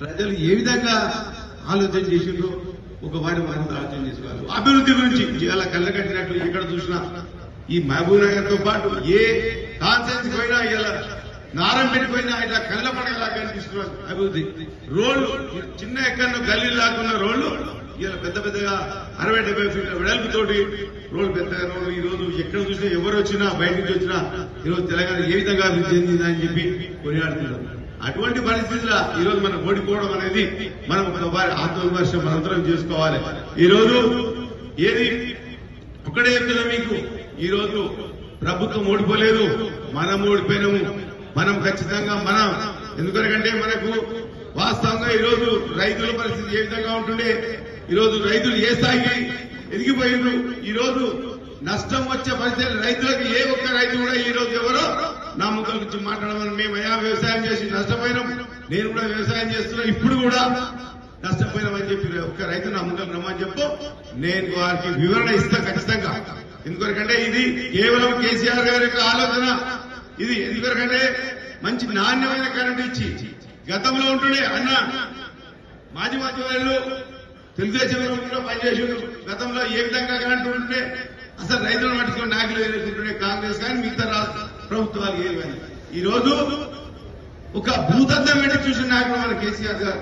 ప్రజలు ఏ విధంగా ఆలోచన చేసిండ్రు ఒక వారి వారిని ఆలోచన చేసుకోవాలి. అభివృద్ధి గురించి ఇలా కళ్ళకట్టినట్లు ఎక్కడ చూసినా ఈ మహబూబ్ నగర్తో పాటు ఏ కాన్సెన్స్ పోయినా ఇలా నారం పెట్టిపోయినా ఇలా కళ్ళ పడగలా కనిపిస్తున్నారు అభివృద్ధి. రోడ్లు చిన్న ఎక్కడ గల్లీలు లాక్కున్న రోడ్లు ఇలా పెద్ద పెద్దగా అరవై డెబ్బై ఫీట్ల వెడల్పుతోటి రోడ్లు పెద్దగా రోడ్లు. ఈ రోజు ఎక్కడ చూసినా ఎవరు వచ్చినా బయట నుంచి వచ్చినా ఈ రోజు తెలంగాణ ఏ విధంగా అభివృద్ధి చెందిందని చెప్పి కొనియాడుతున్నారు. అటువంటి పరిస్థితుల్లో ఈ రోజు మనం ఓడిపోవడం అనేది మనం వారి ఆత్మవిమర్శ మనంతరం చేసుకోవాలి. ఈ రోజు ఏది ఒకటే చెప్తున్నా మీకు? ఈ రోజు ప్రభుత్వం ఓడిపోలేదు మనం ఓడిపోయినాము మనం ఖచ్చితంగా మనం. ఎందుకంటే మనకు వాస్తవంగా ఈ రోజు రైతుల పరిస్థితి ఏ విధంగా ఉంటుండే? ఈ రోజు రైతులు ఏ స్థాయికి ఎదిగిపోయిండ్రు ఈ రోజు నష్టం వచ్చే పరిస్థితి రైతులకు ఏ ఒక్క రైతు కూడా ఈ రోజు ఎవరో నా ముఖం నుంచి మాట్లాడమని మేము అయా వ్యవసాయం చేసి నష్టపోయినాం. నేను కూడా వ్యవసాయం చేస్తున్నా ఇప్పుడు కూడా నష్టపోయినామని చెప్పి ఒక్క రైతు నా ముఖం రమ్మని చెప్పు. నేను వారికి వివరణ ఇస్తా ఖచ్చితంగా. ఎందుకంటే ఇది కేవలం కేసీఆర్ గారి యొక్క ఆలోచన. ఇది ఎందుకంటే మంచి నాణ్యమైన కరెంట్ ఇచ్చి గతంలో ఉంటుండే అన్న మాజీ మాజీ వాళ్ళు తెలుగుదేశం కూడా పనిచేసిండు. గతంలో ఏ విధంగా కరెంట్ ఉంటుండే అసలు రైతులను పట్టుకుని నాయకులు ఎదుర్కొంటుండే కాంగ్రెస్ కానీ మిగతా ప్రభుత్వాలు ఏవి కానీ ఈ రోజు ఒక భూతత్వం పెట్టి చూసిన నాయకుడు మన కేసీఆర్ గారు.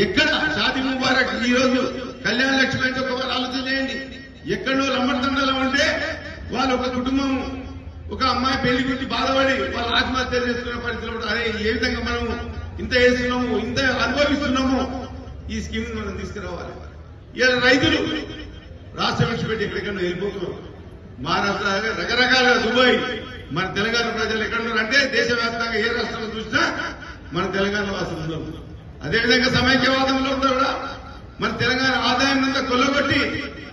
ఎక్కడ షాది ముబారక్ ఈ రోజు కళ్యాణ లక్ష్మి అంటే ఒక ఆలోచన చేయండి. ఎక్కడో లంబడతండలో ఉంటే వాళ్ళు ఒక కుటుంబం ఒక అమ్మాయి పెళ్ళి గురించి బాధపడి వాళ్ళు ఆత్మహత్య చేసుకునే పరిస్థితులు కూడా అరే ఏ విధంగా మనం ఇంత వేస్తున్నాము ఇంత అనుభవిస్తున్నాము? ఈ స్కీమ్ మనం తీసుకురావాలి. ఇలా రైతులు రాష్ట్రం విడిచిపెట్టి ఎక్కడికన్నా వెళ్ళిపోతున్నారు. మహారాష్ట్ర రకరకాల దుబాయ్ మన తెలంగాణ ప్రజలు ఎక్కడున్నారు అంటే దేశవ్యాప్తంగా ఏ రాష్ట్రంలో చూసినా మన తెలంగాణ వాసులు ఉన్నారు అదేవిధంగా సమైక్యవాదంలో ఉన్నారు కూడా. మన తెలంగాణ ఆదాయం అంతా కొల్లగొట్టి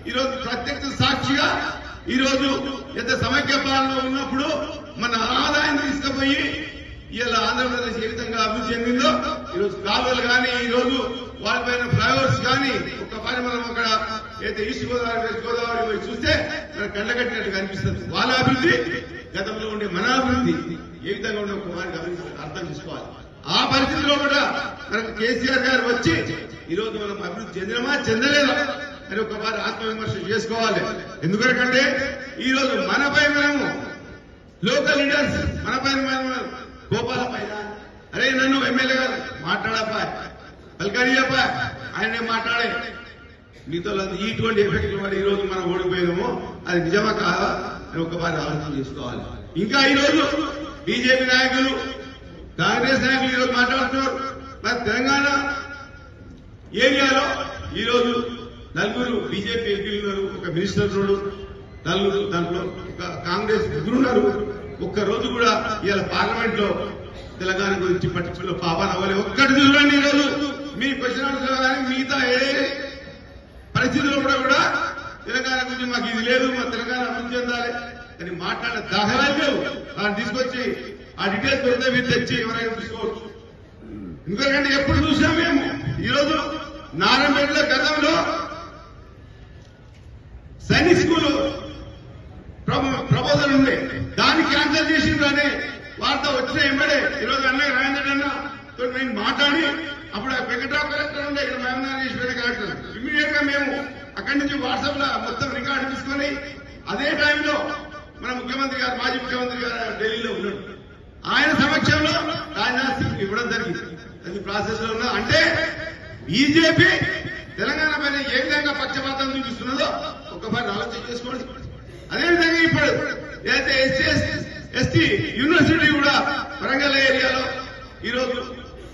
ఈరోజు ప్రత్యక్ష సాక్షిగా ఈ రోజు ఎంత సమైక్య పాలనలో ఉన్నప్పుడు మన ఆదాయాన్ని తీసుకుపోయి ఇలా ఆంధ్రప్రదేశ్ ఏ విధంగా అభివృద్ధి చెందిందో ఈరోజు కాలువలు కానీ ఈ రోజు వాళ్ళపైన ఫ్లైఓవర్స్ కానీ ఒక్కసారి మనం అక్కడ అయితే ఈస్ట్ గోదావరి వెస్ట్ గోదావరి పోయి చూస్తే మన కళ్ళకట్టినట్టు కనిపిస్తుంది. వాళ్ళ అభివృద్ధి గతంలో ఉండే మన అభివృద్ధి ఏ విధంగా ఉండే ఒక వారికి అర్థం చేసుకోవాలి. ఆ పరిస్థితిలో కూడా మనకు కేసీఆర్ గారు వచ్చి ఈ రోజు మనం అభివృద్ధి చెందినమా చెందలేదా అని ఒక వారి ఆత్మవిమర్శ చేసుకోవాలి. ఎందుకంటే ఈ రోజు మనపై మనము లోకల్ లీడర్స్ మనపై మనం గోపాల పైన అరే నన్ను ఎమ్మెల్యే గారు మాట్లాడపా పలకరియప్పా ఆయనే మాట్లాడే. మీతో ఇటువంటి ఎఫెక్ట్ మరి ఈ రోజు మనం ఓడిపోయినామో అది నిజమా కాదా అని ఒకసారి ఆలోచన చేసుకోవాలి. ఇంకా ఈ రోజు బీజేపీ నాయకులు కాంగ్రెస్ నాయకులు ఈ రోజు మాట్లాడుతున్నారు. మరి తెలంగాణ ఏరియాలో ఈ రోజు నలుగురు బీజేపీ ఎంపీలు ఉన్నారు ఒక మినిస్టర్ చూడు నలుగురు దాంట్లో ఒక కాంగ్రెస్ ముగ్గురు ఉన్నారు. ఒక్క రోజు కూడా ఇవాళ పార్లమెంట్లో తెలంగాణ గురించి పట్టించుకున్న పాపాలు అవ్వలేదు ఒక్కటి చూడండి ఈ రోజు. మీ క్వశ్చన్ కానీ మిగతా ఏ పరిస్థితుల్లో కూడా కూడా తెలంగాణ గురించి మాకు ఇది లేదు మా తెలంగాణ అభివృద్ధి చెందాలి అని మాట్లాడే దాఖలాలు లేవు. దాన్ని తీసుకొచ్చి ఆ డీటెయిల్స్ దొరికితే మీరు తెచ్చి ఎవరైనా తీసుకోవచ్చు ఎందుకంటే ఎప్పుడు చూసాం మేము? ఈరోజు నారాయణపేటలో గతంలో సైనిక్ స్కూల్ ప్రపోజల్ ఉండే దాన్ని క్యాన్సిల్ చేసిండ్రు అనే వార్త వచ్చిన ఎంబడే ఈరోజు అన్నయ్య రాజేంద్ర అన్న నేను మాట్లాడి అప్పుడు ఆ వెంకట్రావు కలెక్టర్ ఉండే ఇక్కడ మహమనాథేశ్వర కలెక్టర్. ఇమీడియట్గా మేము అక్కడి నుంచి వాట్సాప్లో మొత్తం రికార్డు తీసుకొని అదే టైంలో మన ముఖ్యమంత్రి గారు మాజీ ముఖ్యమంత్రి గారు ఢిల్లీలో ఉన్నాడు. ఆయన సమక్షంలో రాజ్నాథ్ సింగ్ ఇవ్వడం జరిగింది. అది ప్రాసెస్లో ఉన్నా అంటే బీజేపీ తెలంగాణ పైన ఏ విధంగా పక్షపాతం చూపిస్తున్నదో ఒక్కసారి ఆలోచన చేసుకోండి. అదేవిధంగా ఇప్పుడు ఏదైతే ఎస్సీ ఎస్టీ యూనివర్సిటీ కూడా వరంగల్ ఏరియాలో ఈ రోజు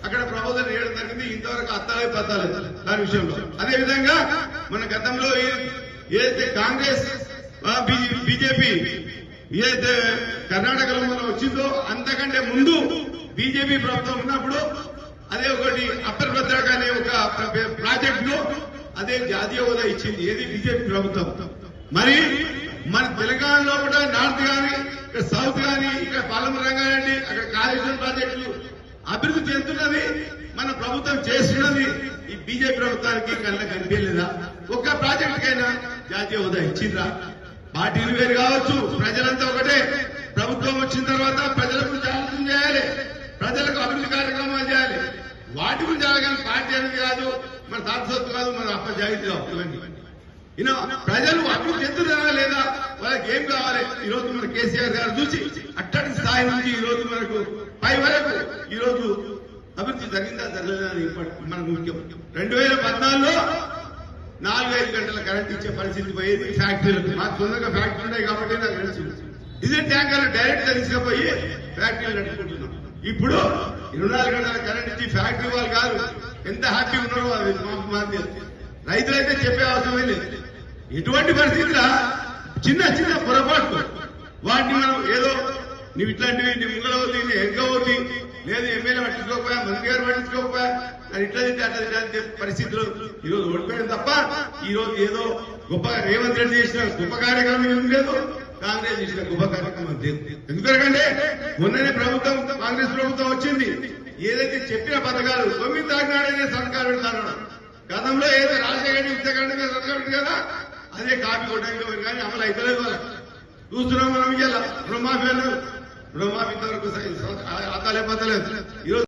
అక్కడ ప్రపోజల్ చేయడం జరిగింది. ఇంతవరకు అత్తాలే పత్తాలేదు దాని విషయంలో. అదేవిధంగా మన గతంలో ఏదైతే కాంగ్రెస్ ఆ, బీజేపీ ఏదైతే కర్ణాటకలో మనం వచ్చిందో అంతకంటే ముందు బీజేపీ ప్రభుత్వం ఉన్నప్పుడు అదే ఒకటి అప్పర్ భద్రక అనే ఒక ప్రాజెక్ట్లో అదే జాతీయ హోదా ఇచ్చింది. ఏది బీజేపీ ప్రభుత్వం? మరి మన తెలంగాణలో కూడా నార్త్ గాని ఇక్కడ సౌత్ గాని ఇక్కడ పాలమూరు రంగారెడ్డి అక్కడ కాళేశ్వరం ప్రాజెక్టులు అభివృద్ధి చెందుతున్నది. మన ప్రభుత్వం చేస్తున్నది. ఈ బీజేపీ ప్రభుత్వానికి కళ్ళ కనిపించలేదా? ఒక్క ప్రాజెక్టుకైనా జాతీయ హోదా ఇచ్చిందా పార్టీలు వేరు కావచ్చు ప్రజలంతా ఒకటే. ప్రభుత్వం వచ్చిన తర్వాత ప్రజలకు జాగ్రత్తలు చేయాలి. ప్రజలకు అభివృద్ధి కార్యక్రమాలు చేయాలి. వాటి గురించి జరగాలి పార్టీ అనేది కాదు మన తాత్సొత్తు కాదు మన అప్ప జాగ్రత్త ఈయన ప్రజలు అభివృద్ధి చెందుతారా లేదా? వాళ్ళకి ఏం కావాలి? ఈ రోజు మన కేసీఆర్ గారు చూసి అట్టడి స్థాయి నుంచి ఈ రోజు మనకు పై వరకు ఈ రోజు అభివృద్ధి జరిగిందా జరగలేదా మనకు ముఖ్యం. రెండు వేల పద్నాలుగులో ఐదు గంటల కరెంట్ ఇచ్చే పరిస్థితి పోయేది ఫ్యాక్టరీలకు మాకు సొంతంగా ఫ్యాక్టరీ ఉన్నాయి కాబట్టి నాకు తెలుసు. ఇదే ట్యాంకర్లు డైరెక్ట్గా తీసుకుపోయి ఫ్యాక్టరీలు నడుపుకుంటున్నాం. ఇప్పుడు ఇరవై నాలుగు గంటల కరెంట్ ఇచ్చి ఫ్యాక్టరీ వాళ్ళు కాదు ఎంత హ్యాపీ ఉన్నారో అది మాకు మాకు రైతులైతే చెప్పే అవసరమే లేదు. ఎటువంటి పరిస్థితుల చిన్న చిన్న పొరపాటు వాటిని మనం ఏదో నువ్వు ఇట్లాంటివి నీ ముంగళవద్ది నీ ఎంకవద్ది లేదు ఎమ్మెల్యే పట్టించుకోకపోయా మంత్రి గారు పట్టించుకోకపోయా అని ఇట్లా తింటే అట్లా తింటే పరిస్థితులు ఈరోజు ఓడిపోయాం తప్ప ఈ రోజు ఏదో గొప్పగా రేవంత్ రెడ్డి చేసిన గొప్ప కార్యక్రమం ఏం లేదు. కాంగ్రెస్ చేసిన గొప్ప కార్యక్రమం లేదు. ఎందుకంటే మొన్ననే ప్రభుత్వం కాంగ్రెస్ ప్రభుత్వం వచ్చింది. ఏదైతే చెప్పిన పథకాలు తొమ్మిది తాకినాడనే సర్కారు పెడతాను గతంలో ఏదో రాజశేఖర ఉత్తరాఖండ్ సర్కారు కదా అదే కాపీ కొట్టడానికి కానీ అమలు అవుతలేదు వాళ్ళకి చూస్తున్నాం మనం ఇలా రుణమాఫీ అన్నారు. రుణమాఫీ ఇంతవరకు అతలే పతలేదు ఈరోజు